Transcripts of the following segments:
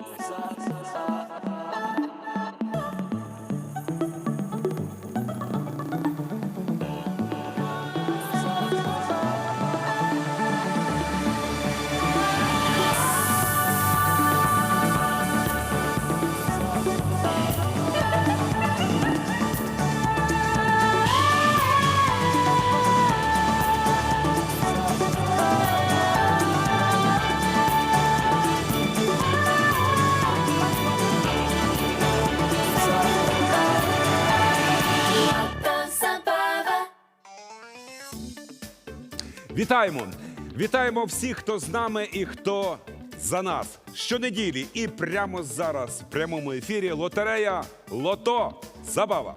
Socks, socks, socks. Вітаємо! Вітаємо всіх, хто з нами і хто за нас. Щонеділі і прямо зараз в прямому ефірі лотерея Лото Забава.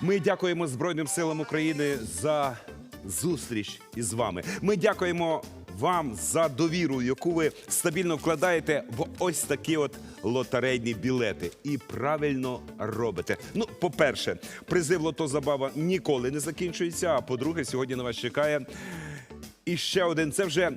Ми дякуємо Збройним силам України за зустріч із вами. Ми дякуємо вам за довіру, яку ви стабільно вкладаєте в ось такі от лотерейні білети. І правильно робите. Ну, по-перше, призив Лото Забава ніколи не закінчується. А по-друге, сьогодні на вас чекає і ще один це вже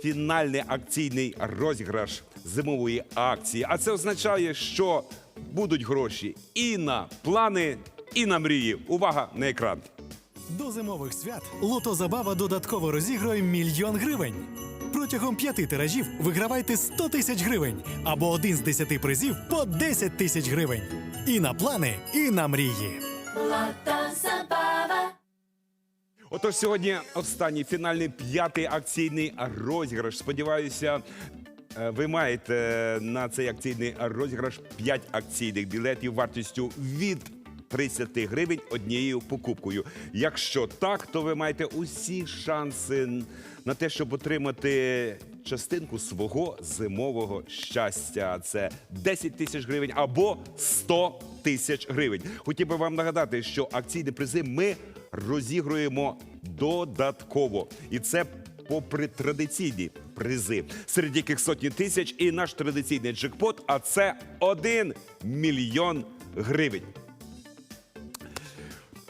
фінальний акційний розіграш зимової акції. А це означає, що будуть гроші і на плани, і на мрії. Увага на екран. До зимових свят Лото Забава додатково розігрує мільйон гривень. Протягом п'яти тиражів вигравайте 100 тисяч гривень або один з десяти призів по 10 тисяч гривень. І на плани, і на мрії. Отож, сьогодні останній фінальний п'ятий акційний розіграш. Сподіваюся, е, ви маєте на цей акційний розіграш 5 акційних білетів вартістю від 30 гривень однією покупкою. Якщо так, то ви маєте усі шанси на те, щоб отримати частинку свого зимового щастя. Це 10 тисяч гривень або 100 тисяч гривень. Хотів би вам нагадати, що акційні призи ми розігруємо додатково. І це попри традиційні призи, серед яких сотні тисяч і наш традиційний джекпот, а це 1 мільйон гривень.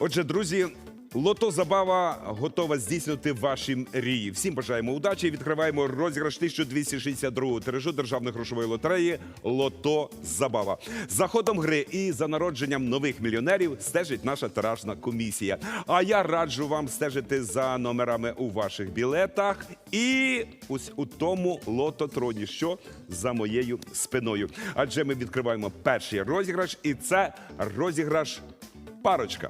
Отже, друзі, лото забава готова здійснити ваші мрії. Всім бажаємо удачі. Відкриваємо розіграш 1262 тиражу державної грошової лотереї Лото Забава. За ходом гри і за народженням нових мільйонерів стежить наша тиражна комісія. А я раджу вам стежити за номерами у ваших білетах і ось у тому лототроні, що за моєю спиною. Адже ми відкриваємо перший розіграш, і це розіграш парочка.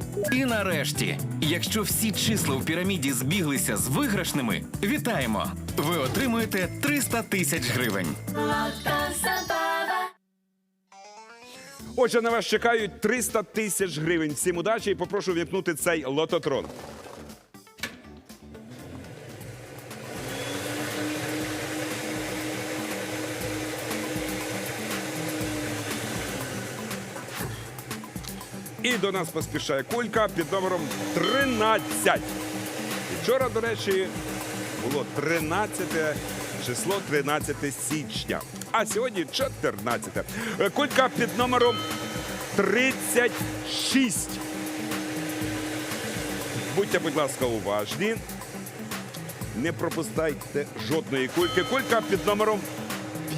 І нарешті, якщо всі числа у піраміді збіглися з виграшними, вітаємо! Ви отримуєте 300 тисяч гривень. Отже, на вас чекають 300 тисяч гривень. Всім удачі і попрошу вімкнути цей лототрон. І до нас поспішає кулька під номером 13. Вчора, до речі, було 13 число 13 січня. А сьогодні 14. Е, Кулька під номером 36. Будьте, будь ласка, уважні. Не пропускайте жодної кульки. Кулька під номером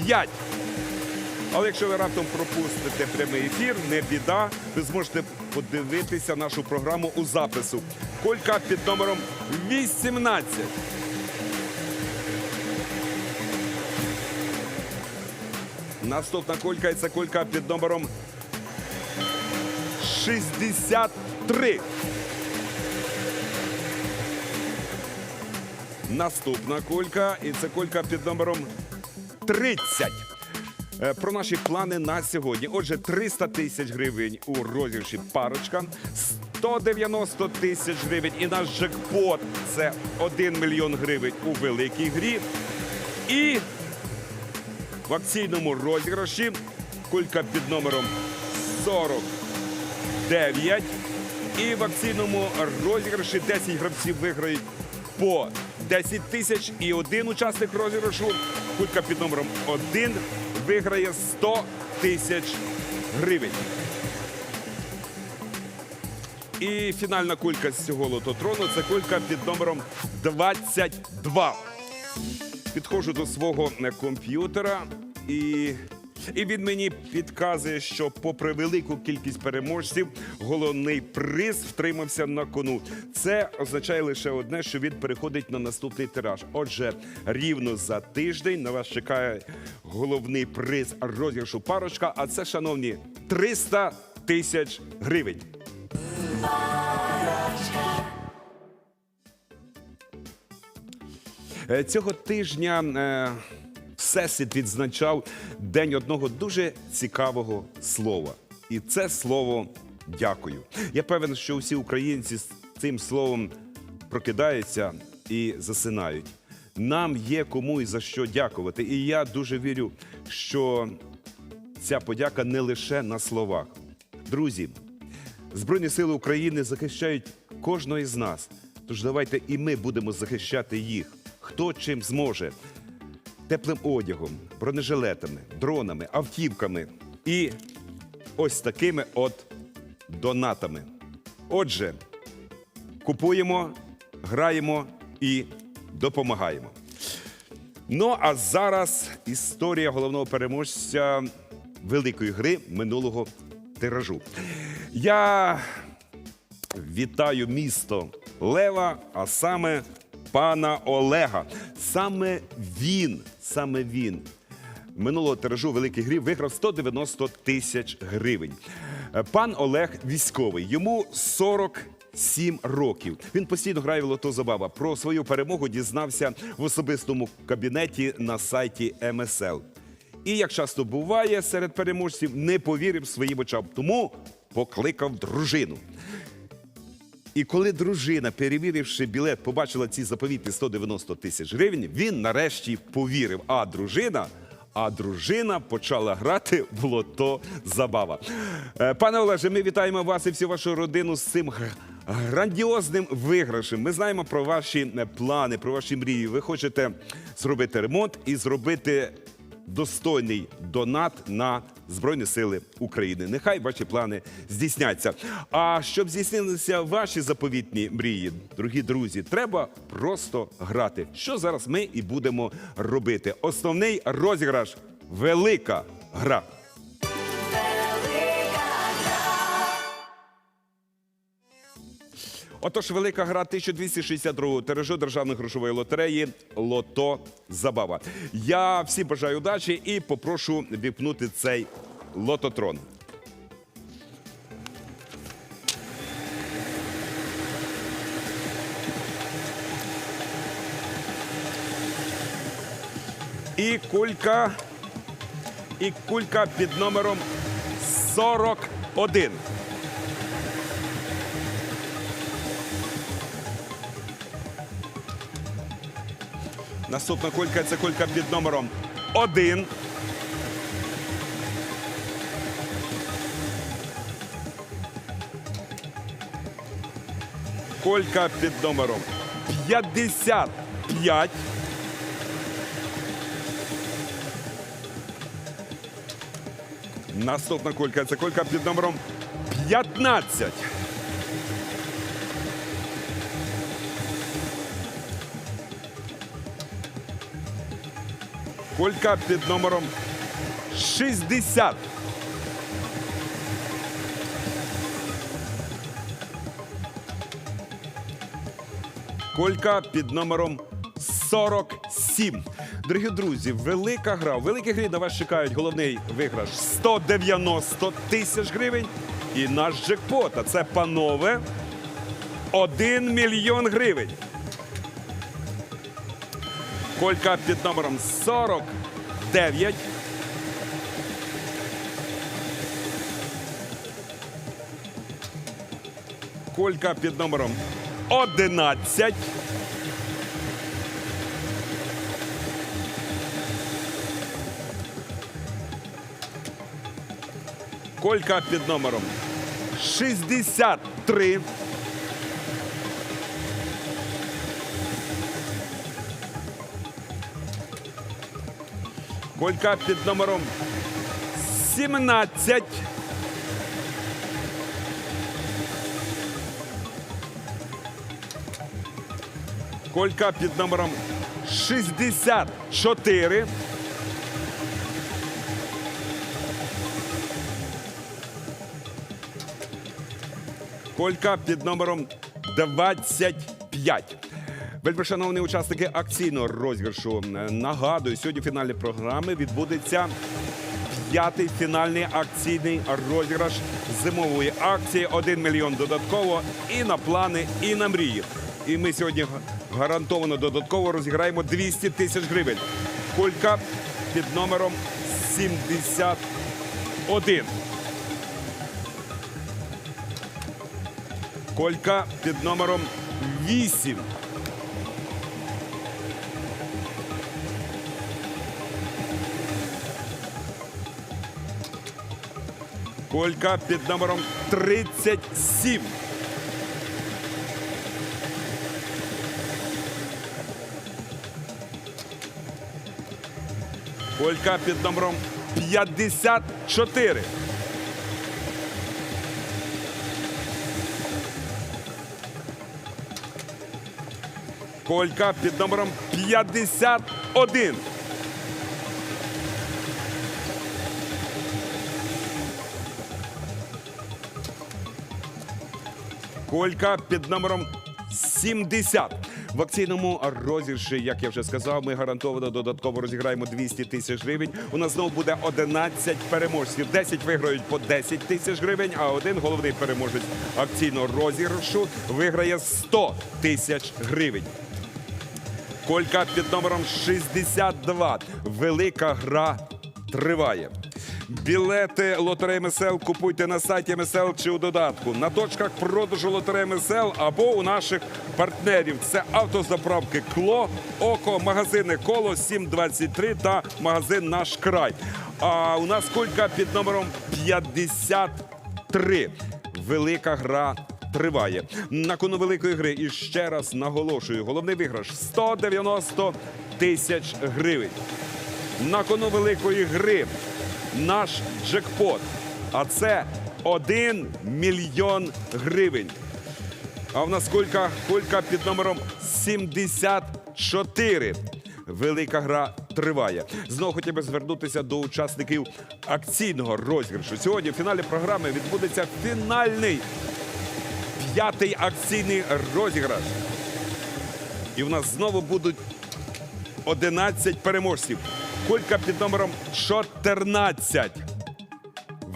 5. Але якщо ви раптом пропустите прямий ефір, не біда, ви зможете подивитися нашу програму у запису. Колька під номером 18. Наступна колька і це колька під номером 63. Наступна колька і це колька під номером 30. Е, Про наші плани на сьогодні. Отже, 300 тисяч гривень у розіграші парочка, 190 тисяч гривень і наш джекпот це 1 мільйон гривень у великій грі. І в акційному розіграші кулька під номером 49. І в акційному розіграші 10 гравців виграють по 10 тисяч. І один учасник розіграшу, кулька під номером 1, виграє 100 тисяч гривень. І фінальна кулька з цього лототрону це кулька під номером 22 підходжу до свого е, комп'ютера і. І він мені підказує, що, попри велику кількість переможців, головний приз втримався на кону. Це означає лише одне, що він переходить на наступний тираж. Отже, рівно за тиждень на вас чекає головний приз розіграшу парочка. А це, шановні, 300 тисяч гривень. Е, Цього тижня е, Всесвіт відзначав день одного дуже цікавого слова. І це слово дякую. Я певен, що всі українці з цим словом прокидаються і засинають. Нам є кому і за що дякувати. І я дуже вірю, що ця подяка не лише на словах. Друзі, Збройні сили України захищають кожного із нас. Тож давайте і ми будемо захищати їх. Хто чим зможе. Теплим одягом, бронежилетами, дронами, автівками і ось такими от донатами. Отже, купуємо, граємо і допомагаємо. Ну а зараз історія головного переможця великої гри минулого тиражу. Я вітаю місто Лева, а саме пана Олега. Саме він, саме він минулого тиражу великій грі виграв 190 тисяч гривень. Е, Пан Олег військовий, йому 47 років. Він постійно грає в лото забава. Про свою перемогу дізнався в особистому кабінеті на сайті МСЛ. І як часто буває серед переможців, не повірив своїм очам, тому покликав дружину. І коли дружина, перевіривши білет, побачила ці заповітні 190 тисяч гривень, він нарешті повірив. А дружина, а дружина почала грати в лото забава. Е, Пане Олеже, ми вітаємо вас і всю вашу родину з цим грандіозним виграшем. Ми знаємо про ваші е, плани, про ваші мрії. Ви хочете зробити ремонт і зробити достойний донат на Збройні Сили України. Нехай ваші плани здійсняться. А щоб здійснилися ваші заповітні мрії, дорогі друзі, треба просто грати. Що зараз ми і будемо робити? Основний розіграш велика гра. Отож, велика гра 1262 тиражу державної грошової лотереї Лото Забава. Я всім бажаю удачі і попрошу віпнути цей лототрон. І кулька, і кулька під номером 41. Наступна кулька це кулька під номером 1. Колька під номером 55. Наступна кулька це кулька під номером 15. Колька під номером 60. Колька під номером 47. Дорогі друзі, велика гра. У великій грі на вас чекають головний виграш 190 тисяч гривень. І наш джекпот. А це, панове, 1 мільйон гривень. Колька під номером 40 9. Колька під номером 11. Колька під номером 63. Колька під номером 17. Колька під номером 64. Колька під номером 25. Вельмишановні учасники акційного розіграшу. Нагадую, сьогодні в фіналі програми відбудеться п'ятий фінальний акційний розіграш зимової акції. 1 мільйон додатково і на плани, і на мрії. І ми сьогодні гарантовано додатково розіграємо 200 тисяч гривень. Колька під номером 71. Колька під номером 8. Колька під номером 37. Колька під номером 54. Колька під номером 51. Колька під номером 70. В акційному розіграші, як я вже сказав, ми гарантовано додатково розіграємо 200 тисяч гривень. У нас знову буде 11 переможців. 10 виграють по 10 тисяч гривень, а один головний переможець акційного розіграшу виграє 100 тисяч гривень. Колька під номером 62. Велика гра триває. Білети лотереї МСЛ купуйте на сайті МСЛ чи у додатку, на точках продажу лотереї МСЛ або у наших партнерів. Це автозаправки Кло, Око, магазини Коло 723 та магазин Наш край. А у нас колька під номером 53. Велика гра триває. На кону великої гри і ще раз наголошую: головний виграш 190 тисяч гривень. На кону великої гри наш джекпот. А це 1 мільйон гривень. А в нас колька, колька під номером 74. Велика гра триває. Знову хотів би звернутися до учасників акційного розіграшу. Сьогодні в фіналі програми відбудеться фінальний п'ятий акційний розіграш. І в нас знову будуть 11 переможців. Колька під номером 14.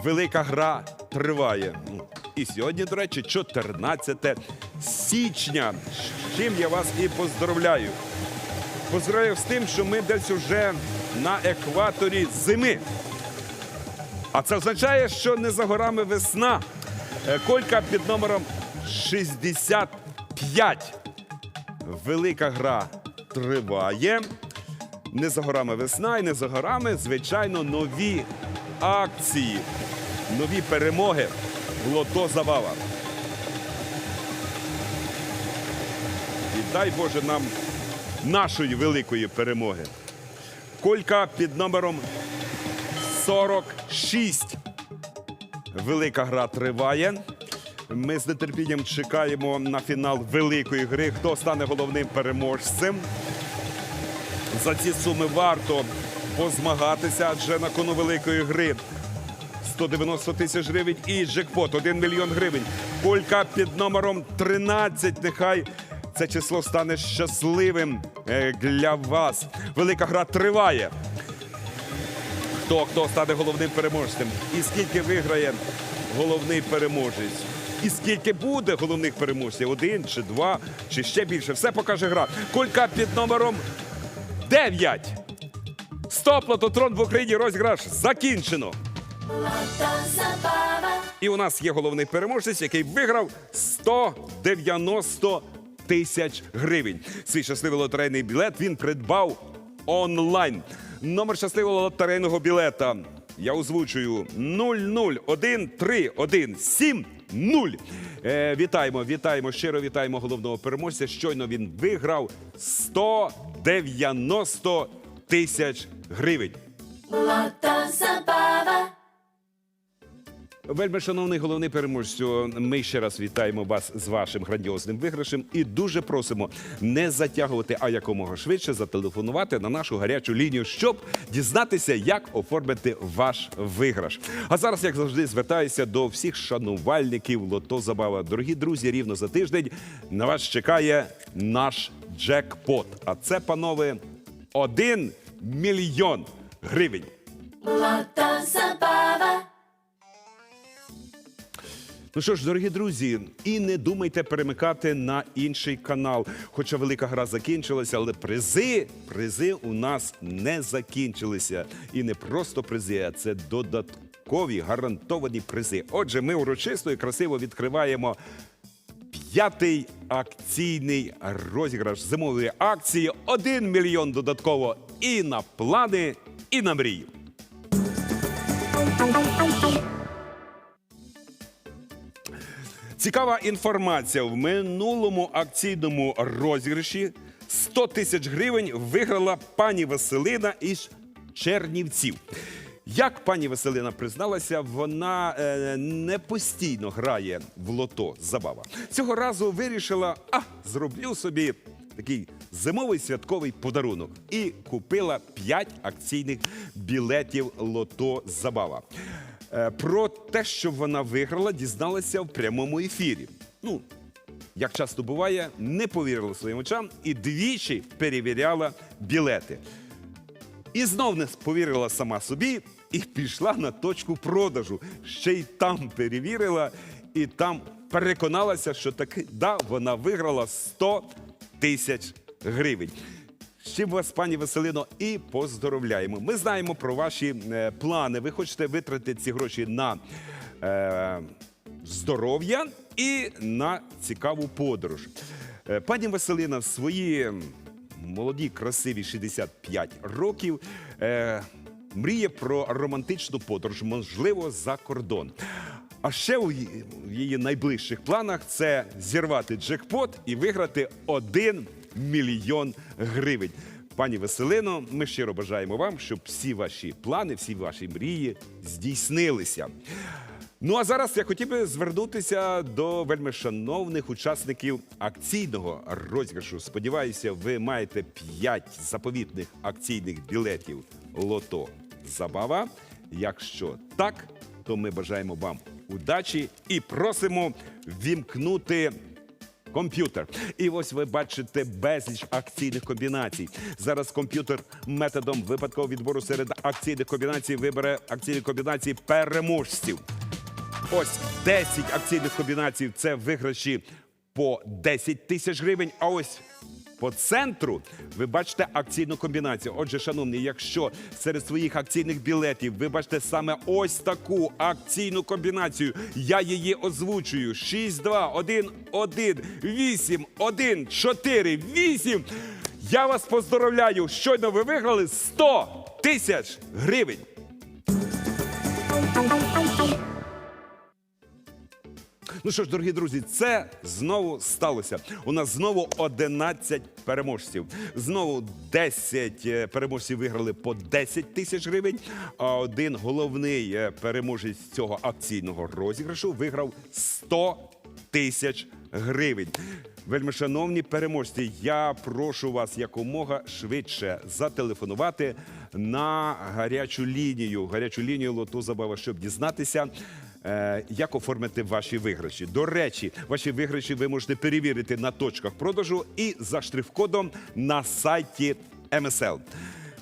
Велика гра триває. Ну, І сьогодні, до речі, 14 січня. З чим я вас і поздравляю. Поздравляю з тим, що ми десь уже на екваторі зими. А це означає, що не за горами весна. Е, Колька під номером 65. Велика гра триває. Не за горами весна і не за горами, звичайно, нові акції, нові перемоги в лото Забава. І дай Боже нам нашої великої перемоги. Колька під номером 46. Велика гра триває. Ми з нетерпінням чекаємо на фінал великої гри. Хто стане головним переможцем? За ці суми варто позмагатися, адже на кону великої гри 190 тисяч гривень і джекпот 1 мільйон гривень. Колька під номером 13. Нехай це число стане щасливим е, для вас. Велика гра триває. Хто хто стане головним переможцем? І скільки виграє головний переможець? І скільки буде головних переможців? Один чи два, чи ще більше? Все покаже гра. Колька під номером 9. Стоп, лототрон в Україні розіграш закінчено. І у нас є головний переможець, який виграв 190 тисяч гривень. Свій щасливий лотерейний білет він придбав онлайн. Номер щасливого лотерейного білета я озвучую 0013170. Е, вітаємо, вітаємо, щиро вітаємо головного переможця. Щойно він виграв 190 тисяч гривень. Вельми шановний головний переможцю, ми ще раз вітаємо вас з вашим грандіозним виграшем і дуже просимо не затягувати, а якомога швидше зателефонувати на нашу гарячу лінію, щоб дізнатися, як оформити ваш виграш. А зараз, як завжди, звертаюся до всіх шанувальників Лото Забава. Дорогі друзі, рівно за тиждень на вас чекає наш джекпот. А це, панове, один мільйон гривень. Ну що ж, дорогі друзі, і не думайте перемикати на інший канал. Хоча велика гра закінчилася, але призи, призи у нас не закінчилися. І не просто призи, а це додаткові гарантовані призи. Отже, ми урочисто і красиво відкриваємо п'ятий акційний розіграш зимової акції. Один мільйон додатково і на плани, і на мрії. Цікава інформація. В минулому акційному розіграші 100 тисяч гривень виграла пані Василина із Чернівців. Як пані Василина призналася, вона е, не постійно грає в лото забава. Цього разу вирішила, а зроблю собі такий зимовий святковий подарунок і купила 5 акційних білетів лото забава. Е, Про те, що вона виграла, дізналася в прямому ефірі. Ну, як часто буває, не повірила своїм очам і двічі перевіряла білети. І знов не повірила сама собі і пішла на точку продажу. Ще й там перевірила, і там переконалася, що таки да, вона виграла 100 тисяч гривень. З чим вас, пані Василино, і поздоровляємо. Ми знаємо про ваші е, плани. Ви хочете витратити ці гроші на е, здоров'я і на цікаву подорож. Е, пані Василина в свої молоді, красиві 65 років. Мріє про романтичну подорож, можливо, за кордон. А ще у її- найближчих планах це зірвати джекпот і виграти 1 мільйон гривень. Пані Василино, ми щиро бажаємо вам, щоб всі ваші плани, всі ваші мрії здійснилися. Ну а зараз я хотів би звернутися до вельми шановних учасників акційного розіграшу. Сподіваюся, ви маєте 5 заповітних акційних білетів Лото Забава. Якщо так, то ми бажаємо вам удачі і просимо вімкнути комп'ютер. І ось ви бачите безліч акційних комбінацій. Зараз комп'ютер методом випадкового відбору серед акційних комбінацій вибере акційні комбінації переможців. Ось 10 акційних комбінацій це виграші по 10 тисяч гривень. А ось по центру ви бачите акційну комбінацію. Отже, шановні, якщо серед своїх акційних білетів ви бачите саме ось таку акційну комбінацію, я її озвучую: 6, 2, 1, 1, 8, 1, 4, 8. Я вас поздоровляю! Щойно ви виграли 100 тисяч гривень. Ну що ж, дорогі друзі, це знову сталося. У нас знову 11 переможців. Знову 10 е, переможців виграли по 10 тисяч гривень. А один головний е, переможець цього акційного розіграшу виграв 100 тисяч гривень. Вельми шановні переможці, я прошу вас якомога швидше зателефонувати на гарячу лінію, гарячу лінію Лото Забава, щоб дізнатися. Е, Як оформити ваші виграші? До речі, ваші виграші ви можете перевірити на точках продажу і за штрих-кодом на сайті МСЛ.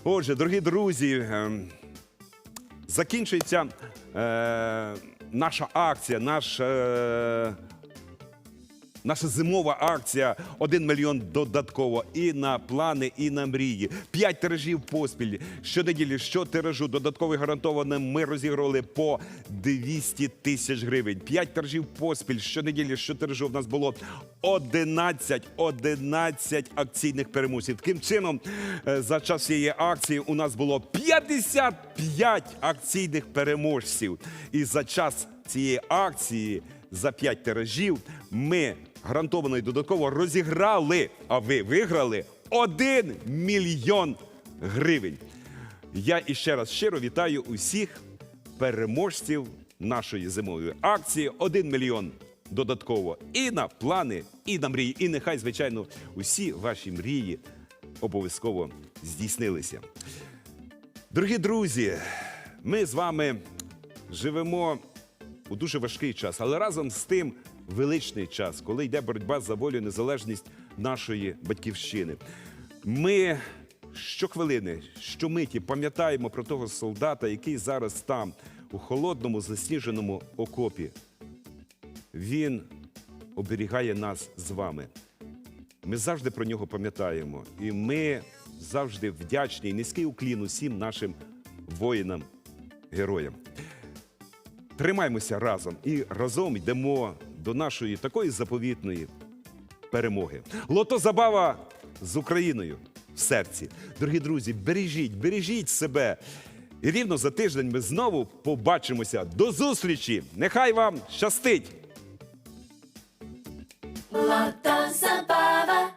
Отже, дорогі друзі, ем, закінчується е, наша акція, наш е, наша зимова акція 1 мільйон додатково і на плани, і на мрії. П'ять тиражів поспіль. Щонеділі, що тиражу додатково гарантовано ми розігрували по 200 тисяч гривень. П'ять тиражів поспіль. Щонеділі, що тиражу в нас було 11, 11 акційних переможців. Таким чином, е, за час цієї акції у нас було 55 акційних переможців. І за час цієї акції, за 5 тиражів, ми гарантовано і додатково розіграли, а ви виграли 1 мільйон гривень. Я іще раз щиро вітаю усіх переможців нашої зимової акції. 1 мільйон додатково і на плани, і на мрії. І нехай, звичайно, усі ваші мрії обов'язково здійснилися. Дорогі друзі, ми з вами живемо у дуже важкий час, але разом з тим величний час, коли йде боротьба за волю і незалежність нашої батьківщини. Ми щохвилини, щомиті пам'ятаємо про того солдата, який зараз там, у холодному засніженому окопі. Він оберігає нас з вами. Ми завжди про нього пам'ятаємо. І ми завжди вдячні і низький уклін усім нашим воїнам, героям. Тримаймося разом і разом йдемо до нашої такої заповітної перемоги. Лото забава з Україною в серці. Дорогі друзі, бережіть, бережіть себе. І рівно за тиждень ми знову побачимося. До зустрічі! Нехай вам щастить! Лото Забава